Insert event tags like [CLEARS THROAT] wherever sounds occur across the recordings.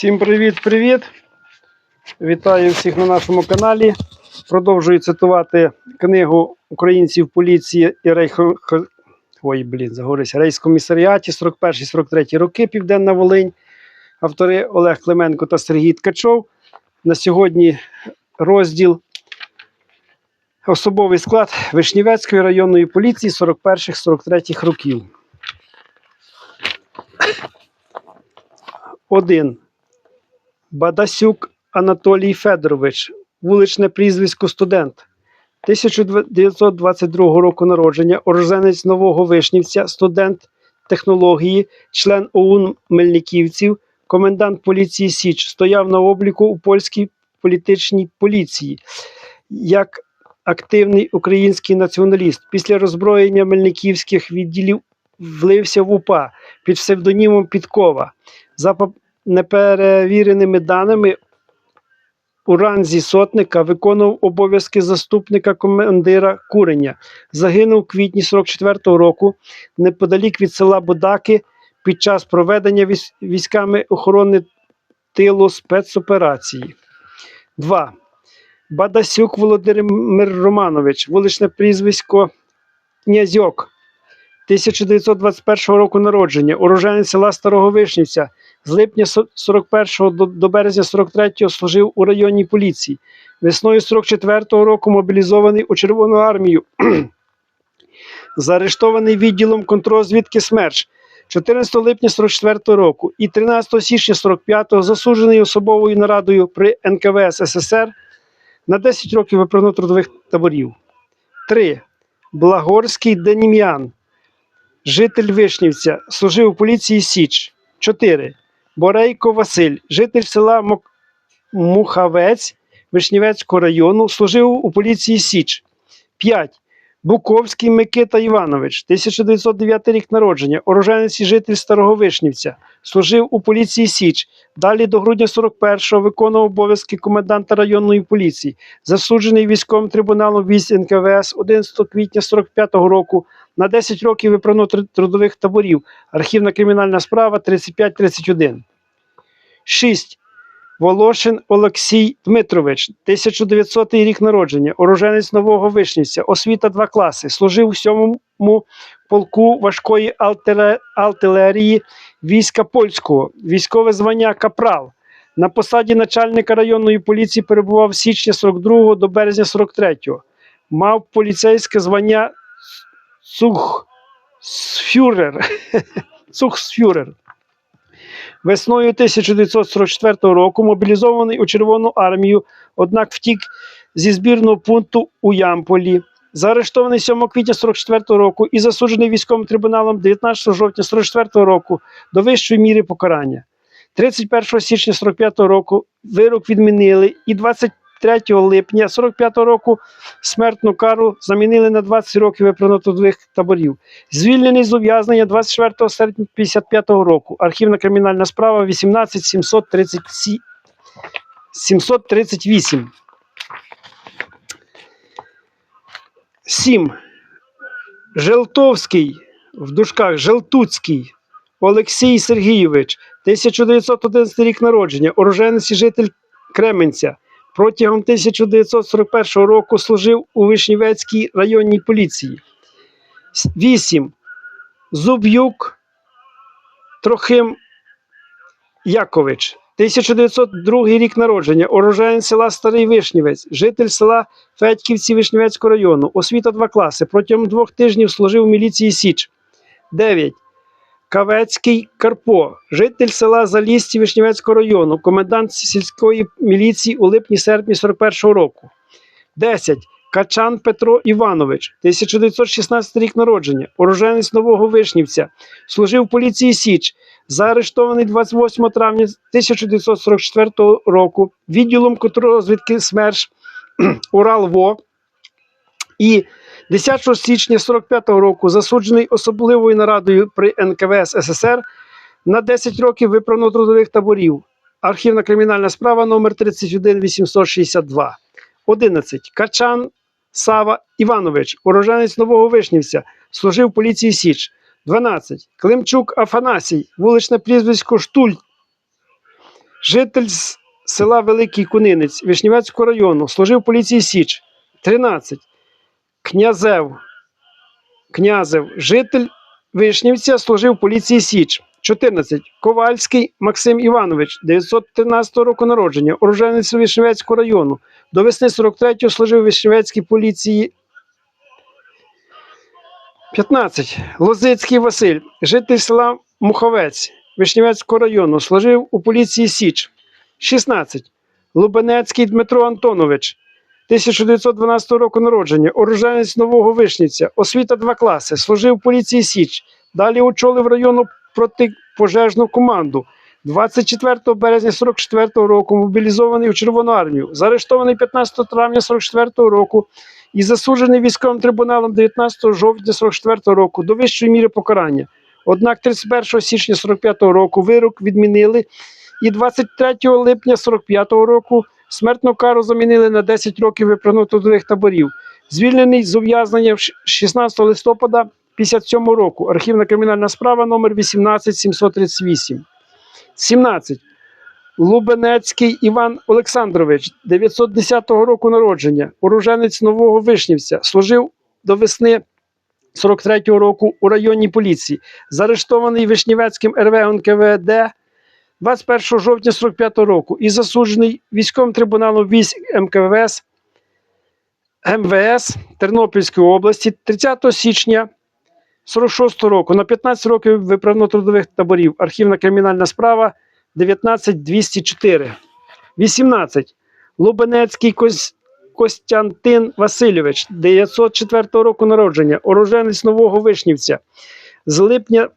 Всім привіт-привіт! Вітаю всіх на нашому каналі. Продовжую цитувати книгу українців поліції і рейхо... хо- Ой, блін, заговорився. Рейскомісаріаті 41-43 роки Південна Волинь. Автори Олег Клименко та Сергій Ткачов. На сьогодні розділ Особовий склад Вишнівецької районної поліції 41-43 років. 1. Бадасюк Анатолій Федорович, вуличне прізвисько студент. 1922 року народження, уроженець Нового Вишнівця, студент технології, член ОУН Мельниківців, комендант поліції Січ, стояв на обліку у польській політичній поліції як активний український націоналіст. Після роззброєння мельниківських відділів влився в УПА під псевдонімом Підкова. За неперевіреними даними, у ранзі сотника виконував обов'язки заступника командира курення. Загинув у квітні 44-го року неподалік від села Будаки під час проведення військами охорони тилу спецоперації. 2. Бадасюк Володимир Романович, вуличне прізвисько Князьок. 1921 року народження, уроженець села Старого Вишнівця. З липня 41 до, до березня 43-го служив у районній поліції. Весною 44-го року мобілізований у Червону армію. [CLEARS THROAT] Заарештований відділом контррозвідки СМЕРШ 14 липня 44 року і 13 січня 45 засуджений особовою нарадою при НКВС СССР на 10 років виправно трудових таборів. 3. Благорський Денім'ян, житель Вишнівця, служив у поліції Січ. 4. Борейко Василь, житель села Мухавець Вишнівецького району, служив у поліції Січ. 5. Буковський Микита Іванович, 1909 рік народження, уроженець і житель Старого Вишнівця, служив у поліції Січ. Далі до грудня 41-го виконував обов'язки коменданта районної поліції, засуджений військовим трибуналом військ НКВС 11 квітня 45-го року на 10 років виправно тр- трудових таборів. Архівна кримінальна справа 3531. 6. Волошин Олексій Дмитрович, 1900 рік народження, уроженець Нового Вишнівця, освіта 2 класи, служив у 7 полку важкої артиле- артилерії війська польського, військове звання Капрал. На посаді начальника районної поліції перебував з січня 42 до березня 43-го. Мав поліцейське звання Цухфюрер. Цухфюрер. Весною 1944 року мобілізований у Червону армію, однак втік зі збірного пункту у Ямполі. Заарештований 7 квітня 44 року і засуджений військовим трибуналом 19 жовтня 44 року до вищої міри покарання. 31 січня 45 року вирок відмінили і 23 липня 45 року смертну кару замінили на 20 років виправно-трудових таборів. Звільнений з ув'язнення 24 серпня 55 року. Архівна кримінальна справа 18 737 738. 7. Желтовський в дужках Желтуцький Олексій Сергійович, 1911 рік народження, уроженець і житель Кременця. Протягом 1941 року служив у Вишнівецькій районній поліції. 8. Зуб'юк Трохим Якович, 1902 рік народження, уроженець села Старий Вишнівець, житель села Федьківці Вишнівецького району, освіта 2 класи. Протягом двох тижнів служив у міліції Січ. 9. Кавецький Карпо, житель села Залісті Вишнівецького району, комендант сільської міліції у липні-серпні 41-го року. 10. Качан Петро Іванович, 1916 рік народження, уроженець Нового Вишнівця, служив в поліції Січ, заарештований 28 травня 1944 року відділом контррозвідки СМЕРШ [CLEARS THROAT] Урал-ВО і 10 січня 45 року засуджений особливою нарадою при НКВС СССР на 10 років виправно-трудових таборів. Архівна кримінальна справа номер 31862. 11. Качан Сава Іванович, уроженець Нового Вишнівця, служив поліції Січ. 12. Климчук Афанасій, вуличне прізвисько Штуль, Житель села Великий Кунинець Вишнівецького району, служив поліції Січ. 13. Князев. Князев. Житель Вишнівця служив поліції Січ. 14. Ковальський Максим Іванович, 913 року народження, уроженець Вишневецького району. До весни 43-го служив Вишневецькій поліції 15. Лозицький Василь, житель села Муховець Вишневецького району, служив у поліції Січ. 16. Лубенецький Дмитро Антонович, 1912 року народження, уроженець Нового Вишнівця, освіта 2 класи, служив у поліції Січ. Далі очолив районну протипожежну команду. 24 березня 44 року мобілізований у Червону армію, заарештований 15 травня 44 року і засуджений військовим трибуналом 19 жовтня 44 року до вищої міри покарання. Однак 31 січня 45 року вирок відмінили, і 23 липня 45 року смертну кару замінили на 10 років виправно трудових таборів. Звільнений з ув'язнення в 16 листопада 57 року. Архівна кримінальна справа номер 18738. 17. Лубенецький Іван Олександрович, 910 року народження, уроженець Нового Вишнівця, служив до весни 43-го року у районній поліції, заарештований Вишнівецьким РВ НКВД 21 жовтня 45-го року і засуджений військовим трибуналом військ МКВС МВС Тернопільської області 30 січня 46 року на 15 років виправно-трудових таборів. Архівна кримінальна справа 19204. 18. Лубенецький Кось... Костянтин Васильович, 904 року народження, уроженець Нового Вишнівця. З липня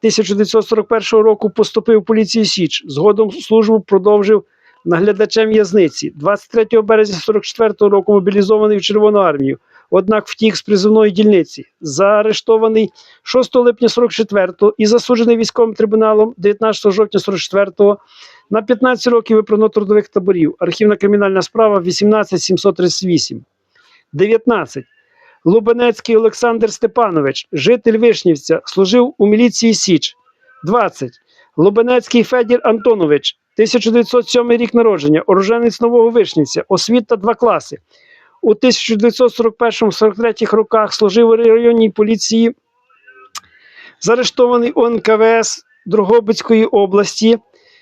1941 року поступив в поліцію Січ. Згодом службу продовжив наглядачем в'язниці. 23 березня 44 року мобілізований в Червону армію. Однак втік з призовної дільниці. Заарештований 6 липня 44-го і засуджений військовим трибуналом 19 жовтня 44-го на 15 років виправно-трудових таборів. Архівна кримінальна справа 18738. 19. Лубенецький Олександр Степанович, житель Вишнівця, служив у міліції Січ. 20. Лубенецький Федір Антонович, 1907 рік народження, уроженець Нового Вишнівця, освіта 2 класи. У 1941-43 роках служив у районній поліції, заарештований у НКВС Дрогобицької області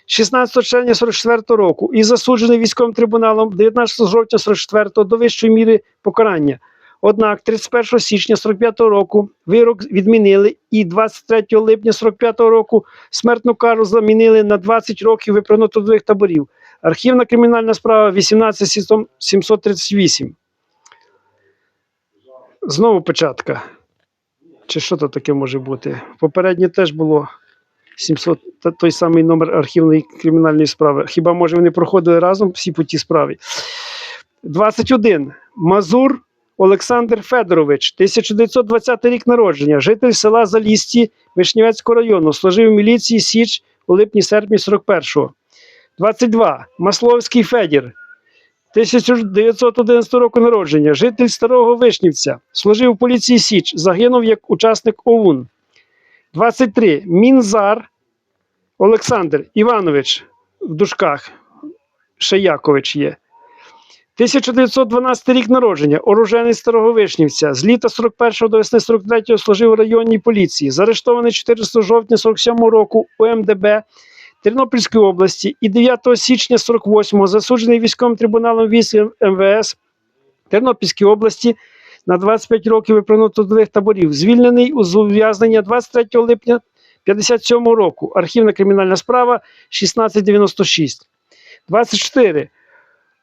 16 червня 44 року і засуджений військовим трибуналом 19 жовтня 44 до вищої міри покарання. Однак 31 січня 45-го року вирок відмінили і 23 липня 45-го року смертну кару замінили на 20 років виправно-трудових таборів. Архівна кримінальна справа 18738. Знову печатка. Чи що то таке може бути? Попереднє теж було 700, той самий номер архівної кримінальної справи. Хіба може вони проходили разом всі по тій справі? 21. Мазур Олександр Федорович, 1920 рік народження, житель села Залісті Вишнівецького району, служив в міліції Січ у липні-серпні 41-го. 22. Масловський Федір, 1911 року народження, житель Старого Вишнівця, служив у поліції Січ, загинув як учасник ОУН. 23. Мінзар Олександр Іванович в дужках Шаякович є. 1912 рік народження, оруженець Старого Вишнівця. З літа 41 до весни 43 служив у районній поліції. Заарештований 14 жовтня 47 року у МДБ Тернопільської області і 9 січня 48-го засуджений військовим трибуналом військ МВС Тернопільської області на 25 років виправно-трудових таборів. Звільнений у ув'язнення 23 липня 57 року. Архівна кримінальна справа 1696. 24.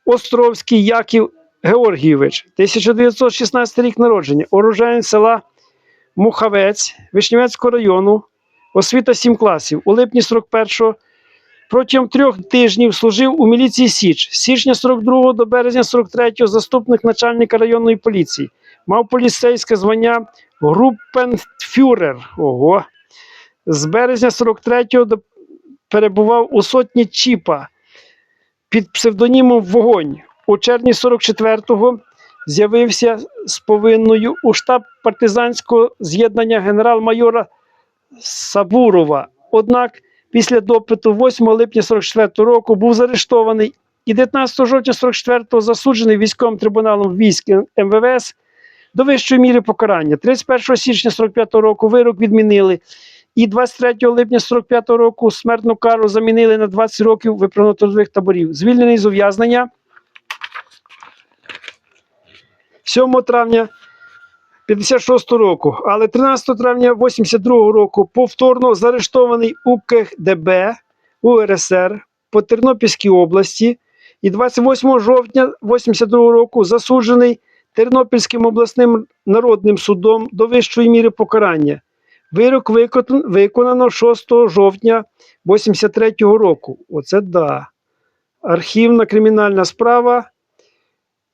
Островський Яків Георгійович, 1916 рік народження, уроженець села Мухавець Вишнівецького району, освіта 7 класів. У липні 41-го протягом трьох тижнів служив у міліції Січ. З січня 42-го до березня 43-го заступник начальника районної поліції. Мав поліцейське звання Группенфюрер. Ого. З березня 43-го до- перебував у сотні Чіпа під псевдонімом Вогонь. У червні 44-го з'явився з повинною у штаб партизанського з'єднання генерал-майора Сабурова. Однак після допиту 8 липня 44 року був заарештований і 19 жовтня 44 засуджений військовим трибуналом військ МВС до вищої міри покарання. 31 січня 45 року вирок відмінили. І 23 липня 45 року смертну кару замінили на 20 років виправно-трудових таборів. Звільнений з ув'язнення 7 травня 56 року, але 13 травня 82 року повторно заарештований у КДБ УРСР по Тернопільській області і 28 жовтня 82 року засуджений Тернопільським обласним народним судом до вищої міри покарання. Вирок виконано 6 жовтня 83 року. Оце да. Архівна кримінальна справа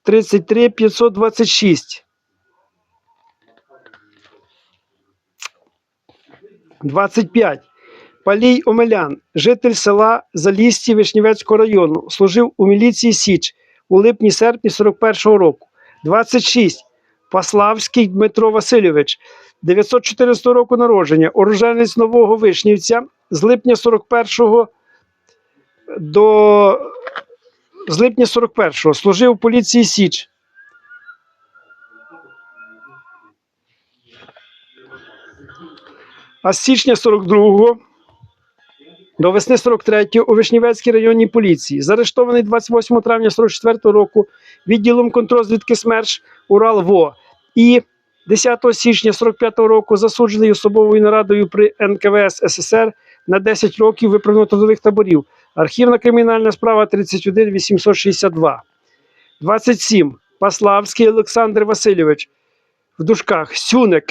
33 526. 25. Палій Омелян, житель села Залісті Вишнівецького району, служив у міліції Січ у липні-серпні 41-го року. 26. Паславський Дмитро Васильович, 914 року народження, уроженець Нового Вишнівця з липня 41-го до з липня 41-го служив у поліції Січ. А з січня 42-го до весни 43 у Вишнівецькій районній поліції. Заарештований 28 травня 44 року відділом контрозвідки СМЕРШ Урал ВО. І 10 січня 45 року засуджений особовою нарадою при НКВС СССР на 10 років виправно-трудових таборів. Архівна кримінальна справа 31 862. 27. Паславський Олександр Васильович. В дужках Сюник.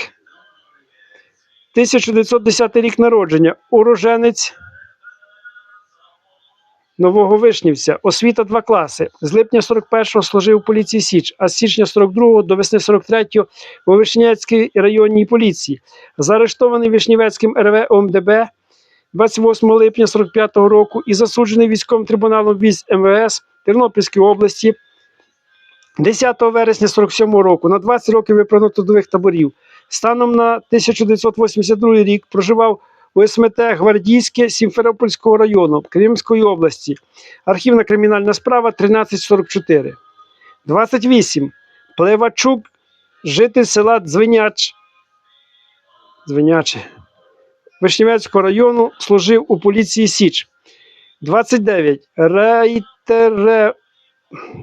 1910 рік народження. Уроженець Нового Вишнівця. Освіта 2 класи. З липня 41-го служив у поліції Січ, а з січня 42-го до весни 43-го у Вишнівецькій районній поліції. Заарештований Вишнівецьким РВ ОМДБ 28 липня 45-го року і засуджений військовим трибуналом військ МВС Тернопільської області 10 вересня 47 року на 20 років виправно-трудових таборів. Станом на 1982 рік проживав у СМТ Гвардійське Сімферопольського району Кримської області. Архівна кримінальна справа 1344. 28. Плевачук, житель села Дзвеняч. Дзвеняче. Вишнівецького району служив у поліції Січ. 29. Рейтере...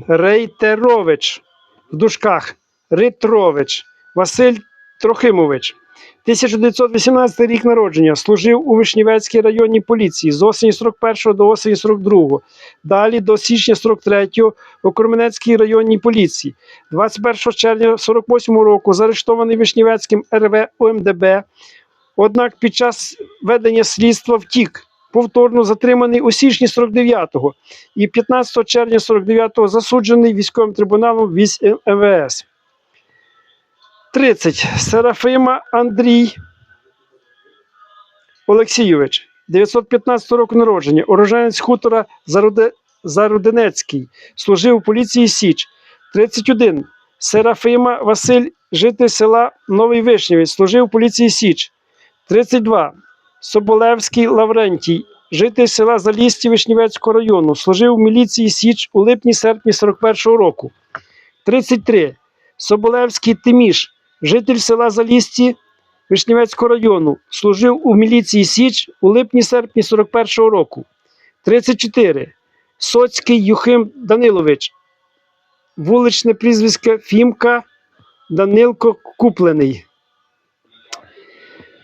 Рейтерович в дужках Ритрович Василь Трохимович. 1918 рік народження. Служив у Вишнівецькій районній поліції з осені 41 до осені 42. Далі до січня 43 у Кременецькій районній поліції. 21 червня 48 року заарештований Вишнівецьким РВ ОМДБ. Однак під час ведення слідства втік. Повторно затриманий у січні 49-го і 15 червня 49-го засуджений військовим трибуналом військ МВС. 30. Серафима Андрій Олексійович, 915 року народження, уроженець хутора Заруде... Служив у поліції Січ. 31. Серафима Василь, житель села Новий Вишнівець, служив у поліції Січ. 32. Соболевський Лаврентій, житель села Залісті Вишнівецького району, служив у міліції Січ у липні-серпні 41-го року. 33. Соболевський Тиміш, житель села Залісті Вишнівецького району, служив у міліції Січ у липні-серпні 41-го року. 34. Соцький Юхим Данилович, вуличне прізвисько Фімка Данилко Куплений.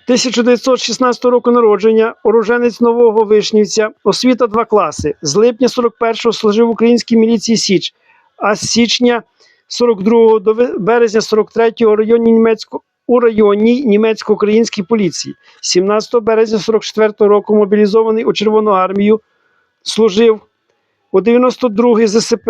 1916 року народження, уроженець Нового Вишнівця, освіта 2 класи. З липня 41-го служив в українській міліції Січ, а з січня 42-го до ве- березня 43-го районі німецько у районній німецько-українській поліції. 17 березня 44-го року мобілізований у Червону армію, служив у 92-й ЗСП.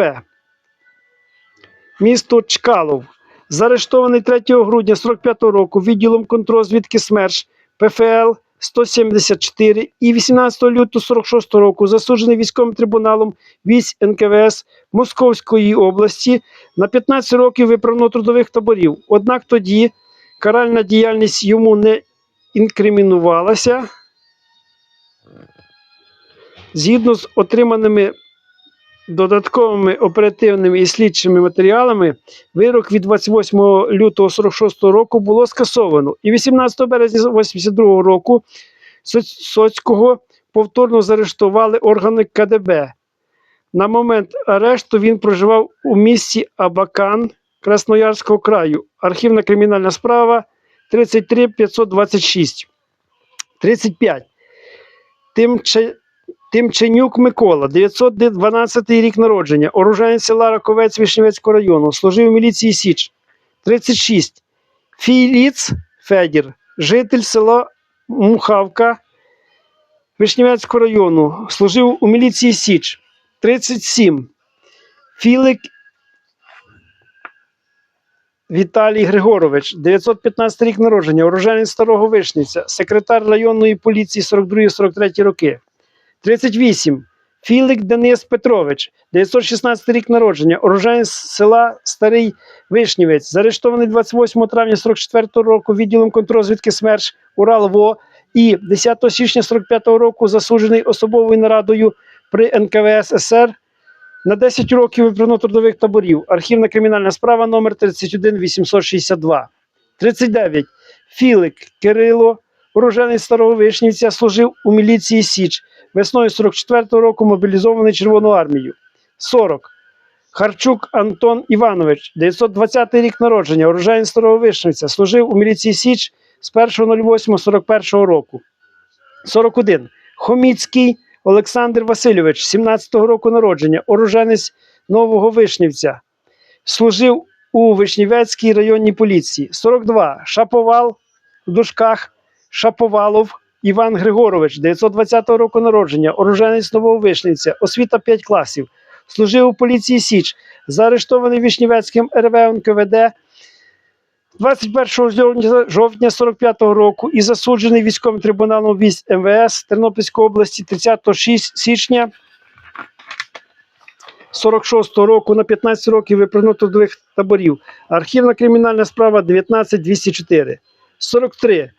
Місто Чкалов. Заарештований 3 грудня 45 року відділом контрозвідки СМЕРШ ПФЛ 174 і 18 лютого 46 року засуджений військовим трибуналом військ НКВС Московської області на 15 років виправно-трудових таборів. Однак тоді каральна діяльність йому не інкримінувалася. Згідно з отриманими додатковими оперативними і слідчими матеріалами, вирок від 28 лютого 46 року було скасовано. І 18 березня 82 року Соцького повторно заарештували органи КДБ. На момент арешту він проживав у місті Абакан Красноярського краю. Архівна кримінальна справа 33 526. 35. Тимче... Тимченюк Микола, 912 рік народження, уроженець села Раковець Вишневецького району, служив у міліції Січ. 36. Філіц Федір, житель села Мухавка Вишневецького району, служив у міліції Січ. 37. Філик Віталій Григорович, 915 рік народження, уроженець Старого Вишниця, секретар районної поліції 42-43 роки. 38. Філик Денис Петрович, 916 рік народження, уроженець села Старий Вишнівець, заарештований 28 травня 44 року відділом контррозвідки СМЕРШ Урал ВО і 10 січня 45 року засуджений особовою нарадою при НКВС СР на 10 років виправно трудових таборів. Архівна кримінальна справа номер 31 862. 39. Філик Кирило, уроженець Старого Вишнівця, служив у міліції Січ. Весною 44-го року мобілізований Червону армію. 40. Харчук Антон Іванович, 920 рік народження, уроженець Старого Вишнівця, служив у міліції Січ з 1.08.41 року. 41. Хоміцький Олександр Васильович, 17-го року народження, уроженець Нового Вишнівця. Служив у Вишнівецькій районній поліції. 42. Шаповал в дужках Шаповалов Іван Григорович, 920 року народження, уроженець Нового Вишнівця, освіта 5 класів. Служив у поліції Січ, заарештований Вишнівецьким РВ НКВД 21 жовтня- жовтня 45-го року і засуджений військовим трибуналом військ МВС Тернопільської області 30 шіс- січня 46-го року на 15 років виправно трудових таборів. Архівна кримінальна справа 19204. 43.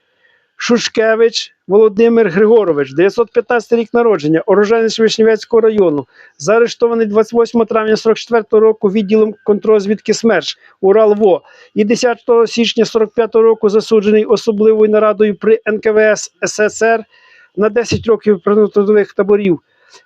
Шушкевич Володимир Григорович, 915 рік народження, уроженець Вишнівецького району, заарештований 28 травня 44 року відділом контррозвідки СМЕРШ Урал-ВО і 10 січня 45 року засуджений особливою нарадою при НКВС СССР на 10 років трудових таборів.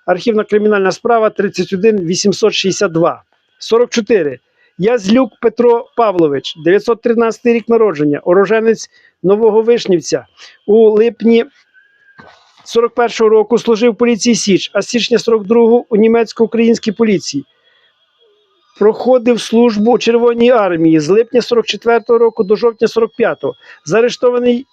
Архівна кримінальна справа 31 862. 44. Язлюк Петро Павлович, 913 рік народження, уроженець Нового Вишнівця. У липні 41-го року служив поліції Січ, а з січня 42-го у німецько-українській поліції. Проходив службу у Червоній армії з липня 44-го року до жовтня 45-го. Заарештований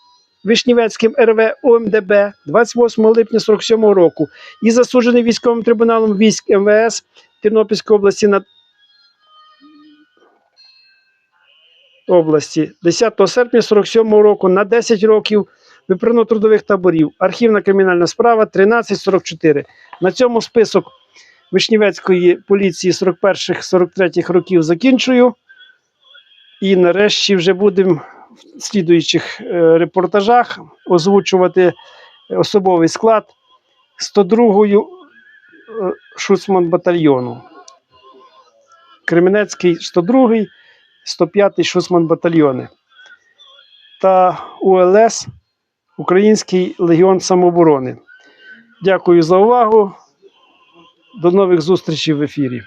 Вишнівецьким РВ ОМДБ 28 липня 47-го року і засуджений військовим трибуналом військ МВС Тернопільської області на області 10 серпня 47 року на 10 років виправно трудових таборів. Архівна кримінальна справа 1344. На цьому список Вишнівецької поліції 41-43 років закінчую. І нарешті вже будемо в слідуючих е, репортажах озвучувати особовий склад 102-ї е, шуцман батальйону. Кременецький 102-й 105-й Шусман батальйони та УЛС Український легіон самооборони. Дякую за увагу. До нових зустрічей в ефірі.